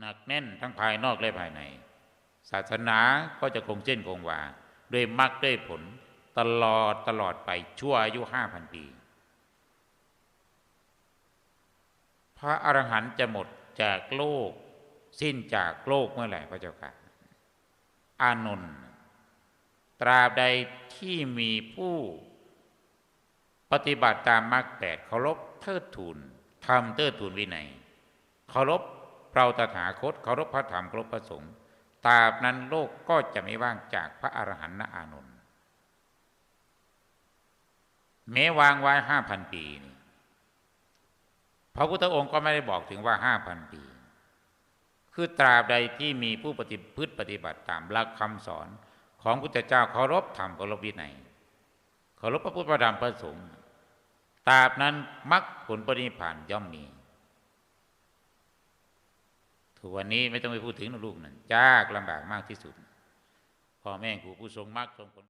หนักแน่นทั้งภายนอกและภายใน ศาสนาก็จะคงเส้นคงวาด้วยมรรคด้วยผลตลอดตลอดไปชั่วอายุห้าพันปี พระอรหันต์จะหมดจากโลก สิ้นจากโลกเมื่อไหร่พระเจ้าค่ะอานนท์ตราบใดที่มีผู้ปฏิบัติตามมรรคแปดเคารพเทิดทูนทำเทิดทูนวินัยเคารพ เราตถาคตเคารพพระธรรมเคารพพระสงฆ์ตราบนั้นโลกก็จะไม่ว่างจากพระอรหันต์ณอานนท์แม้วางไว้ห้าพันปีนี่พระพุทธองค์ก็ไม่ได้บอกถึงว่าห้าพันปี คือตราบใดที่มีผู้ปฏิพฤติปฏิบัติตามหลักคำสอนของพุทธเจ้าเคารพธรรมเคารพวินัยเคารพพระพุทธธรรมพระสงฆ์ตราบนั้นมรรคผลปรินิพานย่อมมี ทุกวันนี้ไม่ต้องไปพูดถึงนะลูกนั่นยากลำบากมากที่สุดพ่อแม่ครูผู้ทรงมรรคทรงผล